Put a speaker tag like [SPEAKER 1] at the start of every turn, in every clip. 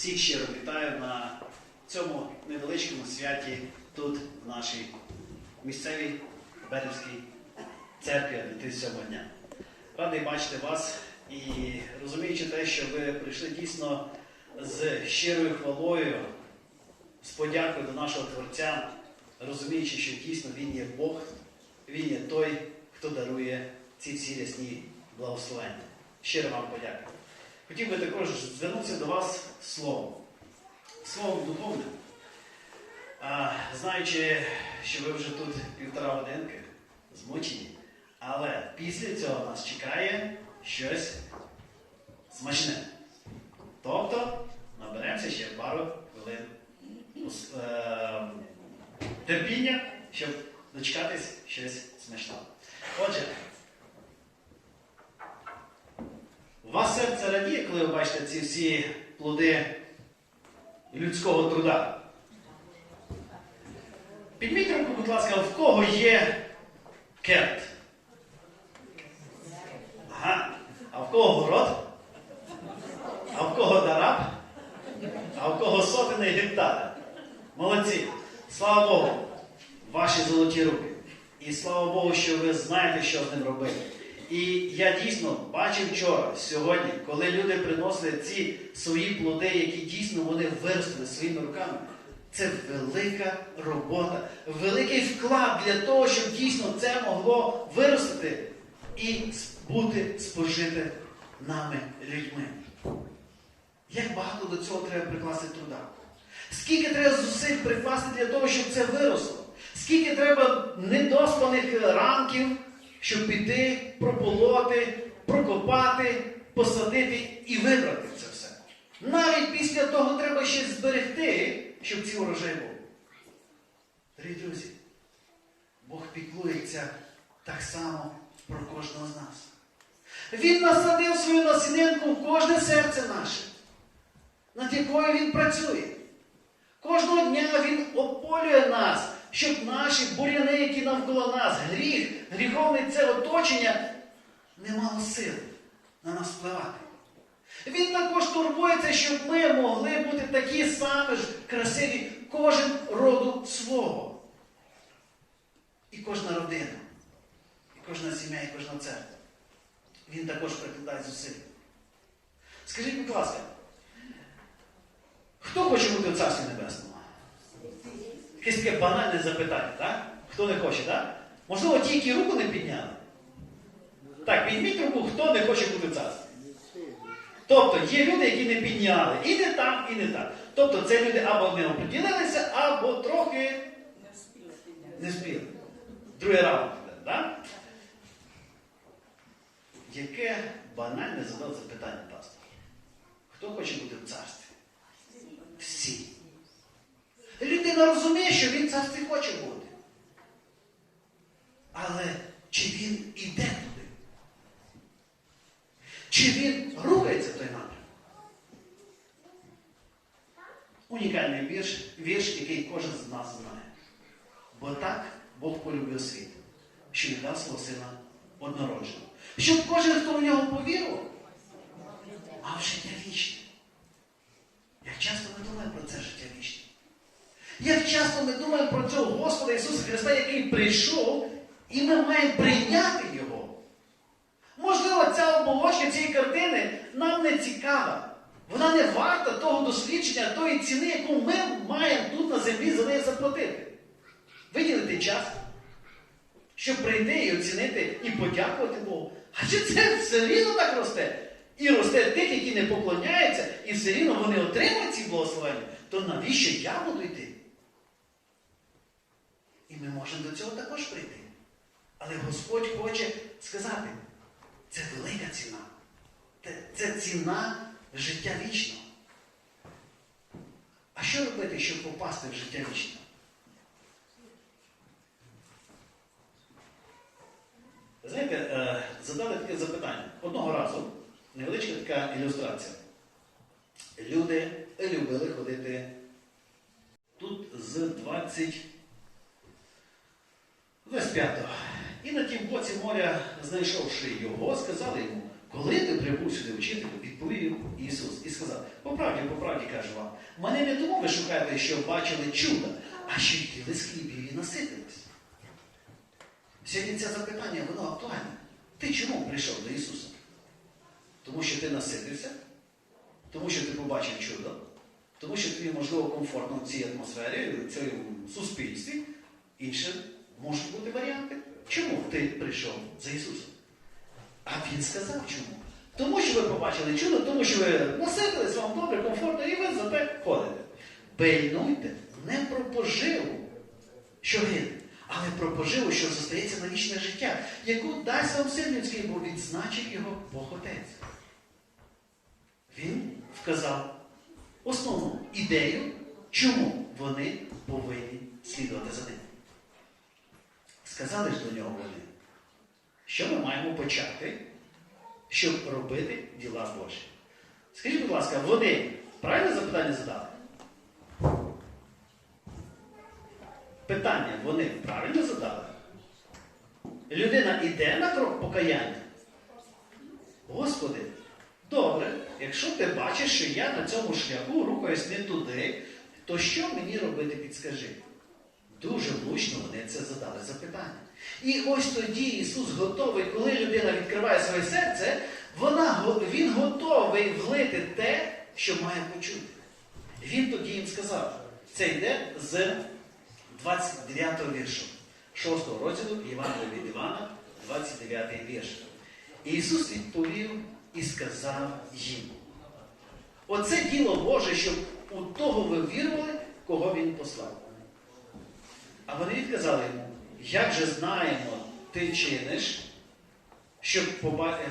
[SPEAKER 1] всіх щиро вітаю на цьому невеличкому святі тут, в нашій місцевій Берівській церкві Адвентистського дня. Радий бачити вас і розуміючи те, що ви прийшли дійсно з щирою хвалою, з подякою до нашого Творця, розуміючи, що дійсно Він є Бог, Він є той, хто дарує ці всі рясні благословення. Щиро вам подякую. Хотів би також звернутися до вас словом, словом духовним. Знаючи, що ви вже тут півтора годинки змучені, але після цього нас чекає щось смачне. Тобто наберемося ще пару хвилин е, терпіння, щоб дочекатись щось смачного. Отже, у вас серце радіє, коли ви бачите ці всі плоди людського труда. Підміть руку, будь ласка, в кого є керт? Ага. А в кого город? А в кого дараб? А в кого сотини гектари? Молодці! Слава Богу! Ваші золоті руки. І слава Богу, що ви знаєте, що з ним робити. І я дійсно бачив вчора, сьогодні, коли люди приносили ці свої плоди, які дійсно вони виростили своїми руками. Це велика робота, великий вклад для того, щоб дійсно це могло виростити і бути спожите нами людьми. Як багато до цього треба прикласти труда? Скільки треба зусиль прикласти для того, щоб це виросло? Скільки треба недоспаних ранків, щоб піти, прополоти, прокопати, посадити і вибрати це все? Навіть після того треба ще зберегти, щоб ці урожай був. Дорогі друзі, Бог піклується так само про кожного з нас. Він насадив свою насінинку в кожне серце наше, над якою він працює. Кожного дня він ополює нас, щоб наші буряни, які навколо нас, гріх, гріховне це оточення, не мало сил на нас впливати. Він також турбується, щоб ми могли бути такі самі ж красиві, кожен роду свого. І кожна родина, і кожна сім'я, і кожна церква. Він також прикладає зусиль. Скажіть, будь ласка, хто хоче бути в Царстві Небесному? Якесь таке банальне запитання, так? Хто не хоче, так? Можливо, ті, які руку не підняли. Так, підніміть руку, хто не хоче бути в царстві. Тобто є люди, які не підняли. І не там, і не так. Тобто це люди або не оприділилися, або трохи не спіли. Другий раунд. Так? Яке банальне задав запитання пастор? Хто хоче бути в царстві? Всі. Людина розуміє, що він царстві хоче бути. Але чи він іде туди? Чи він рухається в той напрямок? Унікальний вірш, вірш, який кожен з нас знає. Бо так Бог полюбив світ, що віддав свого сина однородженого. Щоб кожен, хто в нього повірив, мав життя вічне. Як часто ми думаємо про це життя вічне? Як часто ми думаємо про цього Господа Ісуса Христа, який прийшов, і ми маємо прийняти Його. Можливо, ця оболочка цієї картини нам не цікава. Вона не варта того дослідження, тої ціни, яку ми маємо тут на землі за неї заплатити. Виділити час, щоб прийти і оцінити і подякувати Богу. Адже це все рівно так росте. І росте тих, які не поклоняються, і все рівно вони отримують ці благословення, то навіщо я буду йти? Ми можемо до цього також прийти. Але Господь хоче сказати, це велика ціна. Це, це ціна життя вічного. А що робити, щоб попасти в життя вічне? Знаєте, е, задали таке запитання. Одного разу, невеличка така ілюстрація. Люди любили ходити тут з 20 25-го. І на тім боці моря, знайшовши його, сказали йому, Коли ти прибув сюди вчителю, відповів Ісус і сказав, по правді, по правді кажу вам, мене не тому ви шукаєте, що бачили чудо, а що їли з хлібів і наситились. Сьогодні це запитання, воно актуальне. Ти чому прийшов до Ісуса? Тому що ти наситився, тому що ти побачив чудо, тому що тобі, можливо, комфортно в цій атмосфері, в цьому суспільстві. Інші можуть ти прийшов за Ісусом? А Він сказав чому? Тому що ви побачили чудо, тому що ви наситились вам добре, комфортно, і ви за те ходите. Пильнуйте не про поживу, що гине, але про поживу, що зостається на вічне життя, яку дасть вам син людський, бо відзначив його Бог Отець. Він вказав основну ідею, чому вони повинні слідувати за ним. Сказали ж до нього вони, що ми маємо почати, щоб робити діла Божі. Скажіть, будь ласка, вони правильне запитання задали? Питання вони правильно задали? Людина йде на крок покаяння? Господи, добре, якщо ти бачиш, що я на цьому шляху рухаюсь не туди, то що мені робити, підскажи? Дуже влучно вони це задали запитання. І ось тоді Ісус готовий, коли людина відкриває своє серце, вона, Він готовий влити те, що має почути. Він тоді їм сказав, це йде з 29 віршу, 6 го розділу Євангелія від Івана, 29 й вірш. І Ісус відповів і сказав їм. Оце діло Боже, щоб у того ви вірували, кого Він послав. А вони відказали йому, як же знаємо, ти чиниш, щоб побачити,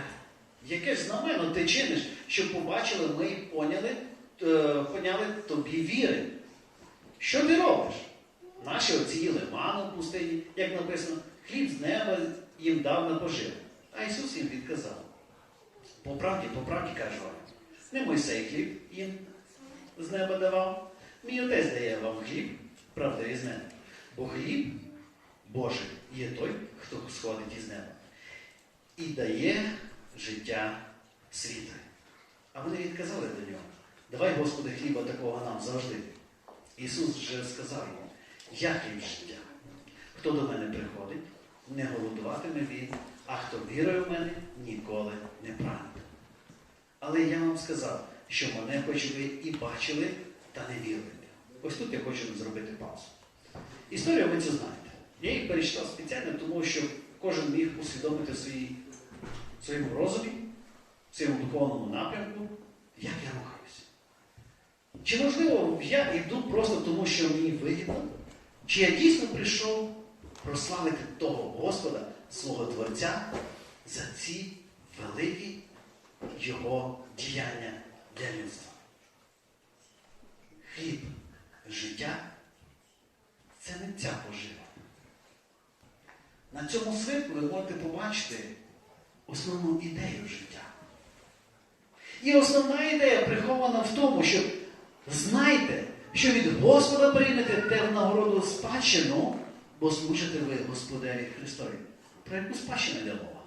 [SPEAKER 1] яке ж знамено ти чиниш, щоб побачили ми і поняли, е, поняли тобі віри. Що ти робиш? Наші отці їли ману в пустині, як написано, хліб з неба їм дав на поживу. А Ісус їм відказав. По правді, по правді кажу вам, не Мойсей хліб їм з неба давав, мій отець дає вам хліб, правда, із неба. Хліб Божий є той, хто сходить із неба. І дає життя світу. А вони відказали до нього. Давай, Господи, хліба такого нам завжди. Ісус вже сказав йому, я хліб життя. Хто до мене приходить, не голодуватиме він, а хто вірує в мене, ніколи не прагне. Але я вам сказав, що мене хоч ви і бачили, та не віруєте. Ось тут я хочу зробити паузу. Історію ви це знаєте. Я її перечитав спеціально, тому що кожен міг усвідомити в своєму розумі, своєму духовному напрямку, як я рухаюся. Чи можливо я йду просто тому, що мені вигідно? Чи я дійсно прийшов прославити того Господа, свого Творця, за ці великі Його діяння для людства? Хліб життя це не ця пожива. На цьому свитку ви можете побачити основну ідею життя. І основна ідея прихована в тому, що знайте, що від Господа приймете те в нагороду спадщину, бо служите ви Господеві Христові. Про яку спадщину йде мова?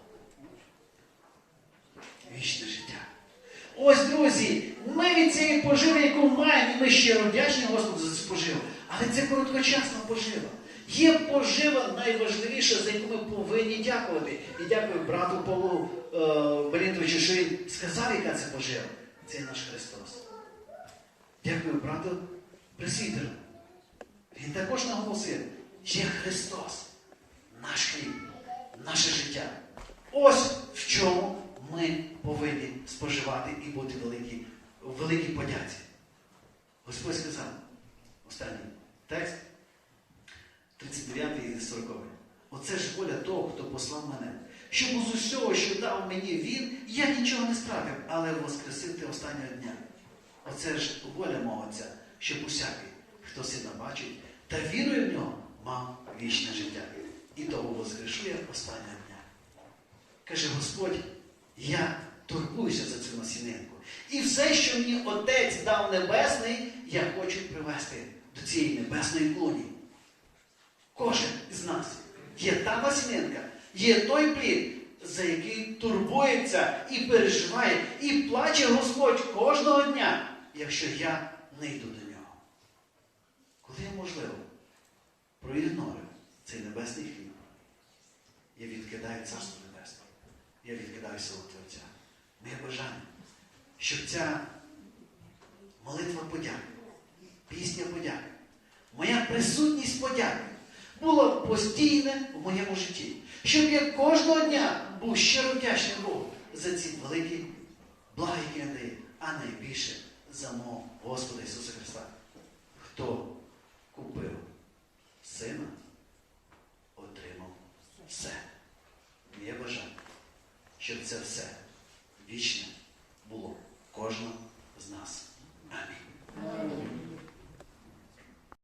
[SPEAKER 1] Вічне життя. Ось, друзі, ми від цієї поживи, яку маємо, і ми щиро вдячні Господу за цю поживу. Але це короткочасна пожива. Є пожива найважливіша, за яку ми повинні дякувати. І дякую брату Павлу е, Валентовичу, що він сказав, яка це пожива. Це наш Христос. Дякую брату Пресвітеру. Він також наголосив, є Христос, наш хліб, наше життя. Ось в чому ми повинні споживати і бути великі, великій подяці. Господь сказав, останній текст, 39 і 40. Оце ж воля того, хто послав мене. Щоб з усього, що дав мені він, я нічого не стратив, але воскресити останнього дня. Оце ж воля мого Отця, щоб усякий, хто сина бачить та вірує в нього, мав вічне життя. І того воскрешу я останнього дня. Каже Господь, я турбуюся за цю насінинку. І все, що мені Отець дав Небесний, я хочу привести до цієї небесної клуні. Кожен з нас є та насінинка, є той плід, за який турбується і переживає, і плаче Господь кожного дня, якщо я не йду до нього. Коли я, можливо, проігнорю цей небесний хліб, я відкидаю Царство Небесне, я відкидаю силу Творця. Моє бажання, щоб ця молитва подяки, пісня подяки, моя присутність подяки була постійне в моєму житті. Щоб я кожного дня був щиро вдячний Богу за ці великі блага, а найбільше за мого Господа Ісуса Христа. Хто купив сина, отримав все. Моє бажання, щоб це все вічне було кожного з нас.